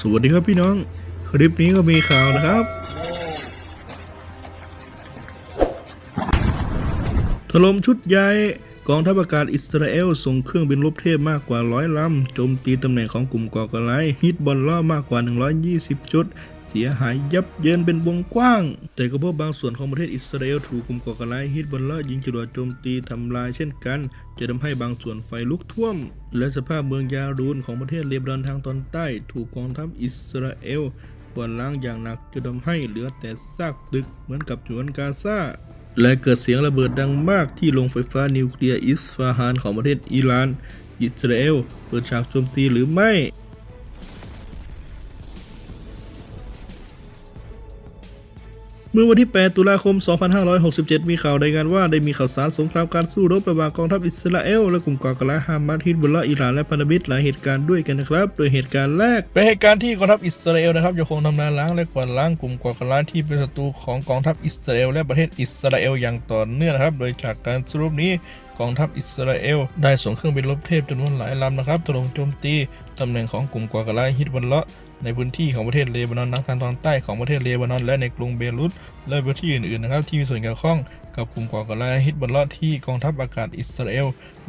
สวัสดีครับพี่น้อง คลิปนี้ก็มีข่าวนะครับ ถล่มชุดใหญ่ กองทัพอากาศอิสราเอลส่งเครื่องบินรบเทพมากกว่าร้อยลำโจมตีตำแหน่งของกลุ่มก่อการร้ายฮิตบอลล่ามากกว่า 120 จุด เสียหายยับเยินเป็นวงกว้าง แต่ก็พบบางส่วนของประเทศอิสราเอลถูกกลุ่มก่อการร้ายฮิตบอลล่ายิงจรวดโจมตีทำลายเช่นกัน จะทำให้บางส่วนไฟลุกท่วม และสภาพเมืองยารูนของประเทศเลบานอนทางตอนใต้ ถูกกองทัพอิสราเอลกวาดล้างอย่างหนักจนทำให้เหลือแต่ซากตึกเหมือนกับฉนวนกาซา และเกิดเสียงระเบิดดังมากที่โรงไฟฟ้านิวเคลียร์อิสฟาฮานของประเทศอิหร่าน อิสราเอล เปิดฉากโจมตีหรือไม่ เมื่อวันที่ 8 ตุลาคม 2567 มีข่าวรายงานว่าได้มีข่าวสารสงครามการสู้รบระหว่างกองทัพอิสราเอลและกลุ่มก่อการร้ายฮามาสฮิบุลลาห์อิหร่านและพันธมิตรหลายเหตุการณ์ด้วยกันนะครับ โดยเหตุการณ์แรกเป็นเหตุการณ์ที่กองทัพอิสราเอลนะครับยังคงทำลายล้างและกวาดล้างกลุ่มก่อการร้ายที่เป็นศัตรูของกองทัพอิสราเอลและประเทศอิสราเอลอย่างต่อเนื่องนะครับ โดยจากการสรุปนี้กองทัพอิสราเอลได้ส่งเครื่องบินรบเทพจำนวนหลายลำนะครับถล่มโจมตีตำแหน่งของกลุ่มก่อการร้ายฮิดบุลลาห์ ในพื้นที่ของประเทศเลบานอนทางตอนใต้ของประเทศเลบานอน และในกรุงเบรุตและพื้นที่อื่นๆนะครับที่มีส่วนเกี่ยวข้องกับกลุ่มก่อการร้ายฮิตบอลลอที่กองทัพอากาศอิสราเอล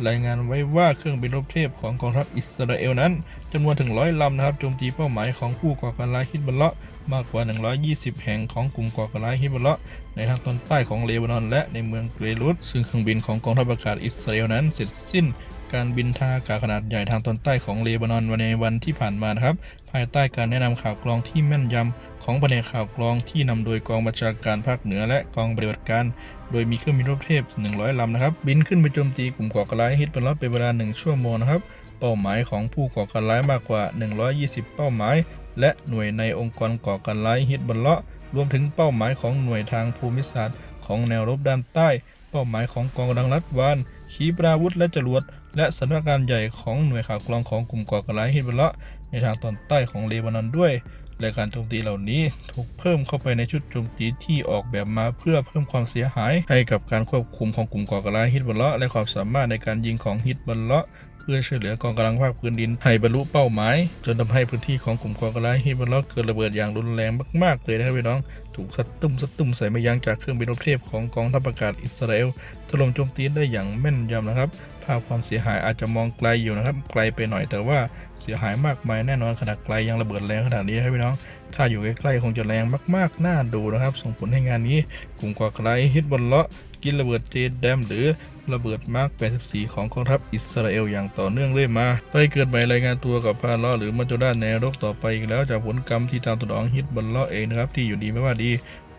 รายงานไว้ว่าเครื่องบินรบเทพของกองทัพอิสราเอลนั้นจำนวนถึงร้อยลำนะครับโจมตีเป้าหมายของผู้ก่อการร้ายฮิตบอลลอมากกว่า 120 แห่งของกลุ่มก่อการร้ายฮิตบอลลอในทางตอนใต้ของเลบานอน และในเมืองเบรุตซึ่งเครื่องบินของกองทัพอากาศอิสราเอลนั้นเสร็จสิ้น การบินทางอากาศขนาดใหญ่ทางตอนใต้ของเลบานอนวันในวันที่ผ่านมานะครับ ภายใต้การแนะนำข่าวกรองที่แม่นยำของแผนกข่าวกรองที่นำโดยกองบัญชาการภาคเหนือและกองปฏิบัติการ โดยมีเครื่องบินรบเทพ 100 ลำนะครับ บินขึ้นไปโจมตีกลุ่มก่อการร้ายฮิตบอลลอเป็นเวลา 1 ชั่วโมงนะครับ เป้าหมายของผู้ก่อการร้ายมากกว่า 120 เป้าหมาย และหน่วยในองค์กรก่อการร้ายฮิตบอลลอรวมถึงเป้าหมายของหน่วยทางภูมิศาสตร์ ของแนวรบด้านใต้ เป้าหมายของกองกำลังรัฐวาน ขีปนาวุธและจรวด และสถานการณ์ใหญ่ของหน่วยข่าวกรองของกลุ่มก่อการร้ายฮิตบอลละในทางตอนใต้ของเลบานอนด้วยและการโจมตีเหล่านี้ถูกเพิ่มเข้าไปในชุดโจมตีที่ออกแบบมาเพื่อเพิ่มความเสียหาย ให้กับการควบคุมของกลุ่มก่อการร้ายฮิตบอลละและความสามารถในการยิงของฮิตบอลละ พื่อช่วยเหลือกองกำลังภาคพื้นดินให้บรรลุเป้าหมาย จนทำให้พื้นที่ของกลุ่มก่อการร้ายฮิตบอลละเกิดระเบิดอย่างรุนแรงมากๆเลยนะครับพี่น้อง ถูกซัดตุ้มซัดตุ้มใส่ไม่ยั้งจากเครื่องบินรบเทพของกองทัพอากาศอิสราเอลถล่มโจมตีได้อย่างแม่นยำนะครับภาพความเสียหายอาจจะมองไกลอยู่นะครับ ไกลไปหน่อยแต่ว่าเสียหายมากมายแน่นอนขนาดไกลยังระเบิดแรงขนาดนี้นะครับพี่น้อง ถ้าอยู่ใกล้ๆคงจะแรงมากๆน่าดูนะครับ ส่งผลให้งานนี้กลุ่มก่อการร้ายฮิตบอลเลาะ กินระเบิดเจดแดมหรือระเบิดมาร์ก84 ของกองทัพอิสราเอลอย่างต่อเนื่องเรื่อยมา ได้เกิดใหม่รายงานตัวกับพาล้อหรือมัจจุราชในรกต่อไปอีกแล้วจากผลกรรมที่ตามสนองฮิตบอลลาะเองนะครับที่อยู่ดีไม่ว่าดี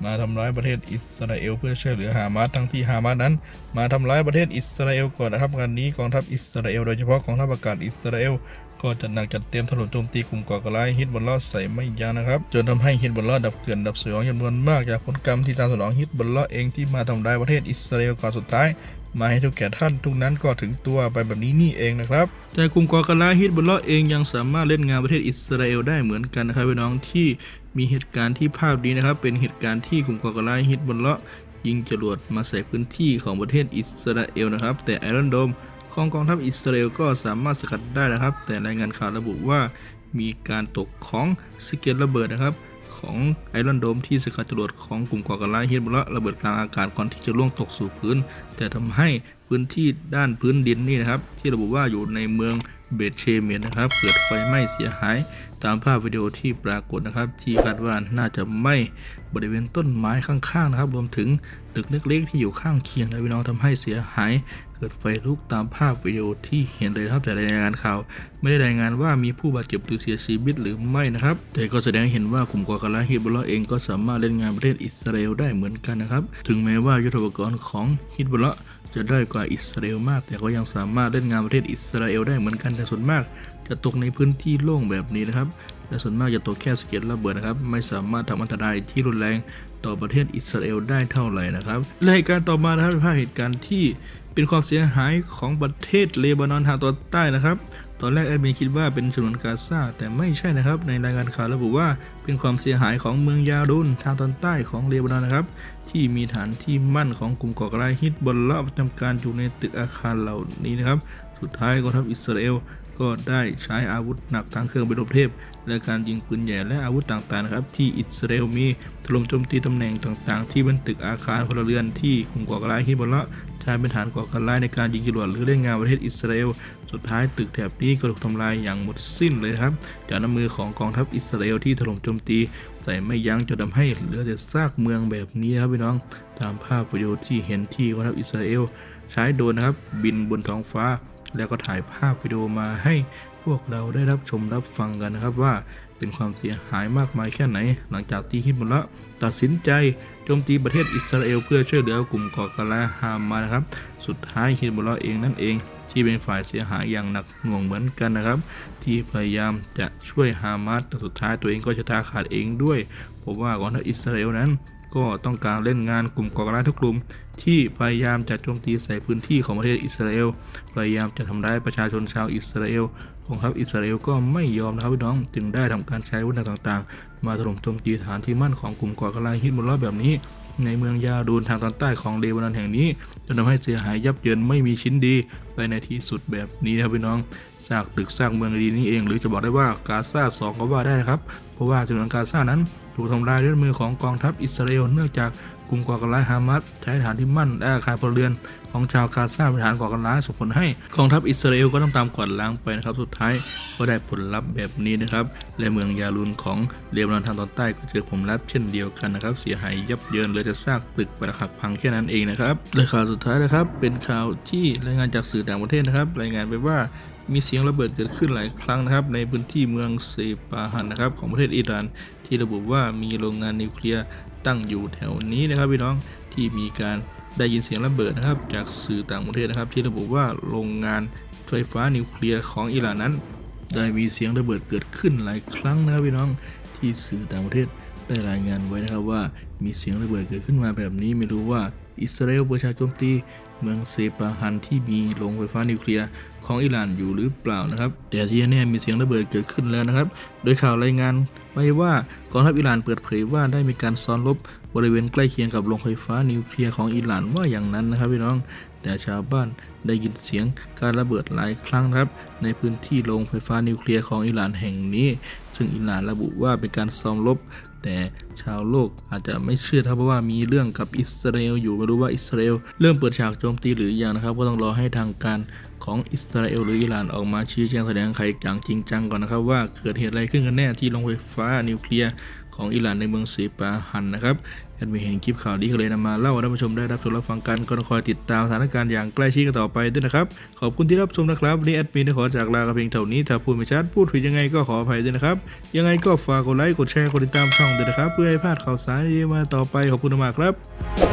มาทำร้ายประเทศอิสราเอลเพื่อช่วยเหลือฮามาสทั้งที่ฮามาสนั้น มาทำร้ายประเทศอิสราเอลก่อนนะครับงานนี้กองทัพอิสราเอลโดยเฉพาะกองทัพอากาศอิสราเอล ก็จัดหนักจัดเต็มถล่มโจมตีกลุ่มก่อการร้ายฮิตบอลลอใส่ไม่ยั้งนะครับ จนทำให้ฮิตบอลลอดับเกลื่อนดับสยองจำนวนมากจากผลกรรมที่ตามสนองฮิตบอลลอเองที่มาทำร้ายประเทศอิสราเอลก่อนสุดท้ายมาให้ทุกแก่ท่านทุกนั้นก็ถึงตัวไปแบบนี้นี่เองนะครับแต่กลุ่มก่อการร้ายฮิตบอลลอเองยังสามารถเล่นงานประเทศอิสราเอลได้เหมือนกันนะครับพี่น้องที่มีเหตุการณ์ที่ภาพนี้นะครับ เป็นเหตุการณ์ที่กลุ่มก่อการร้ายฮิตบอลลอยิงจรวดมาใส่พื้นที่ของประเทศอิสราเอลนะครับ แต่ไอรอนโดม ของกองทัพอิสราเอลก็สามารถสกัดได้นะครับ แต่รายงานข่าวระบุว่ามีการตกของสเก็ตระเบิดนะครับ ของไอรอนโดมที่สกัดจรวดของกลุ่มก่อการร้ายฮิตบอลระเบิดกลางอากาศก่อนที่จะล่วงตกสู่พื้น แต่ทำให้พื้นที่ด้านพื้นดินนี่นะครับ ที่ระบุว่าอยู่ในเมืองเบตเชเมียนนะครับ เกิดไฟไหม้เสียหายตามภาพวิดีโอที่ปรากฏนะครับ ที่คาดว่าน่าจะไหม้บริเวณต้นไม้ข้างๆนะครับ รวมถึงตึกเล็กๆที่อยู่ข้างเคียงและพี่น้องทำให้เสียหาย เกิดไฟลุกตามภาพวิดีโอที่เห็นเลยครับแต่รายงานข่าว ไม่ได้รายงานว่ามีผู้บาดเจ็บหรือเสียชีวิตหรือไม่นะครับ แต่ก็แสดงเห็นว่ากลุ่มก่อการร้ายฮิตบอลลอเองก็สามารถเล่นงานประเทศอิสราเอลได้เหมือนกันนะครับ ถึงแม้ว่ายุทธปกรณ์ของฮิตบอลลอจะด้อยกว่าอิสราเอลมาก แต่ก็ยังสามารถเล่นงานประเทศอิสราเอลได้เหมือนกันแต่ส่วนมาก จะตกในพื้นที่โล่งแบบนี้นะครับ และส่วนมากจะตกแค่สะเก็ดระเบิดนะครับ ไม่สามารถทำอันตรายที่รุนแรงต่อประเทศอิสราเอลได้เท่าไหร่นะครับและเหตุการณ์ต่อมานะครับเป็นภาพเหตุการณ์ที่เป็นความเสียหายของประเทศเลบานอนทางตอนใต้นะครับ ตอนแรกแอดมินคิดว่าเป็นฉนวนกาซาแต่ไม่ใช่นะครับ ในรายงานข่าวระบุว่าเป็นความเสียหายของเมืองยารุนทางตอนใต้ของเลบานอนนะครับ ที่มีฐานที่มั่นของกลุ่มก่อการร้ายฮิตบอลละประจำการอยู่ในตึกอาคารเหล่านี้นะครับ สุดท้ายกองทัพอิสราเอลก็ได้ใช้อาวุธหนักทางเครื่องบินรบเทพ และการยิงปืนใหญ่และอาวุธต่างๆนะครับ ที่อิสราเอลมีถล่มโจมตีตำแหน่งต่างๆ ที่บนตึกอาคารพลเรือนที่กลุ่มก่อการร้ายฮิตบอลละ ชายเป็นฐานก่อการร้ายในการยิงจรวดหรือเล่นงานประเทศอิสราเอล สุดท้ายตึกแถบนี้ก็ถูกทำลายอย่างหมดสิ้นเลยครับ จากน้ำมือของกองทัพอิสราเอลที่ถล่มโจมตี ใส่ไม่ยั้งจนทำให้เหลือแต่ซากเมืองแบบนี้ครับพี่น้อง ตามภาพวิดีโอที่เห็นที่กองทัพอิสราเอลใช้โดรนนะครับบินบนท้องฟ้า แล้วก็ถ่ายภาพวิดีโอมาให้พวกเราได้รับชมรับฟังกันนะครับว่าเป็นความเสียหายมากมายแค่ไหน หลังจากที่ฮิตบุลละตัดสินใจโจมตีประเทศอิสราเอลเพื่อช่วยเหลือกลุ่มก่อการร้ายฮามานะครับ สุดท้ายฮิตบุลละเองนั่นเอง ที่เป็นฝ่ายเสียหายอย่างหนักหน่วงเหมือนกันนะครับ ที่พยายามจะช่วยฮามาสแต่สุดท้ายตัวเองก็ชะตาขาดเองด้วย เพราะว่าก่องทัพอิสราเอลนั้น ก็ต้องการเล่นงานกลุ่มก่อการร้ายทุกกลุ่มที่พยายามจะโจมตีใส่พื้นที่ของประเทศอิสราเอล พยายามจะทำร้ายประชาชนชาวอิสราเอลกองทัพอิสราเอลก็ไม่ยอมนะครับพี่น้อง จึงได้ทำการใช้อาวุธต่างๆ มาถล่มโจมตีฐานที่มั่นของกลุ่มก่อการร้ายฮิตบุลลอฮ์แบบนี้ ในเมืองยาดูนทางตอนใต้ของเลบานอนแห่งนี้จนทำให้เสียหายยับเยินไม่มีชิ้นดีไปในที่สุดแบบนี้นะครับพี่น้องซากตึกซากเมืองดีนี่เอง หรือจะบอกได้ว่ากาซาสองก็ว่าได้นะครับ เพราะว่าจำนวนกาซานั้น ถูกทำลายด้วยมือของกองทัพอิสราเอลเนื่องจากกลุ่มก่อการร้ายฮามาสใช้ฐานที่มั่นและอาคารพลเรือนของชาวกาซาเป็นฐานก่อการร้ายส่งผลให้กองทัพอิสราเอลก็ต้องตามกวาดล้างไปนะครับสุดท้ายก็ได้ผลลัพธ์แบบนี้นะครับและเมืองยาลูนของเลบานอนทางตอนใต้ก็เจอผลลัพธ์เช่นเดียวกันนะครับเสียหายยับเยินเลยจะซากตึกปรักหักพังแค่นั้นเองนะครับและข่าวสุดท้ายนะครับเป็นข่าวที่รายงานจากสื่อต่างประเทศนะครับ รายงานไปว่า มีเสียงระเบิดเกิดขึ้นหลายครั้งนะครับ ในพื้นที่เมืองเซปาฮันนะครับ ของประเทศอิหร่าน ที่ระบุว่ามีโรงงานนิวเคลียร์ตั้งอยู่แถวนี้นะครับพี่น้องที่มีการได้ยินเสียงระเบิดนะครับ จากสื่อต่างประเทศนะครับ ที่ระบุว่าโรงงานไฟฟ้านิวเคลียร์ของอิหร่านนั้น ได้มีเสียงระเบิดเกิดขึ้นหลายครั้งนะครับพี่น้องที่สื่อต่างประเทศได้รายงานไว้นะครับว่ามีเสียงระเบิดเกิดขึ้นมาแบบนี้ไม่รู้ว่าอิสราเอลประชาโจมตี เมืองเซปาฮันที่มีโรงไฟฟ้านิวเคลียร์ของอิหร่านอยู่หรือเปล่านะครับ แต่ที่แน่มีเสียงระเบิดเกิดขึ้นแล้วนะครับ โดยข่าวรายงานไว้ว่ากองทัพอิหร่านเปิดเผยว่าได้มีการซ้อมรบบริเวณใกล้เคียงกับโรงไฟฟ้านิวเคลียร์ของอิหร่านว่าอย่างนั้นนะครับพี่น้องแต่ชาวบ้านได้ยินเสียงการระเบิดหลายครั้งครับ ในพื้นที่โรงไฟฟ้านิวเคลียร์ของอิหร่านแห่งนี้ ซึ่งอิหร่านระบุว่าเป็นการซ้อมรบแต่ชาวโลกอาจจะไม่เชื่อครับเพราะว่ามีเรื่องกับอิสราเอลอยู่ไม่รู้ว่าอิสราเอลเริ่มเปิดฉากโจมตีหรือยังนะครับ ก็ต้องรอให้ทางการของอิสราเอลหรืออิหร่านออกมาชี้แจงแสดงไขอย่างจริงจังก่อนนะครับว่าเกิดเหตุอะไรขึ้นกันแน่ที่โรงไฟฟ้านิวเคลียร์ ของอิหร่านในเมืองสีปาฮันนะครับแอดมินเห็นคลิปข่าวนี้ก็เลยนำมาเล่าให้ท่านผู้ชมได้รับชมรับฟังกันก็ต้อคอยติดตามสถานการณ์อย่างใกล้ชิดกันต่อไปด้วยนะครับขอบคุณที่รับชมนะครับวันนี้แอดมินได้ขอจากลากระเพียงเท่านี้ถ้าพูดไม่ชัดพูดผิดยังไงก็ขออภัยด้วยนะครับยังไงก็ฝากกดไลค์กดแชร์กดติดตามช่องด้วยนะครับ เพื่อให้พลาดข่าวสารดีมาต่อไปขอบคุณมากครับ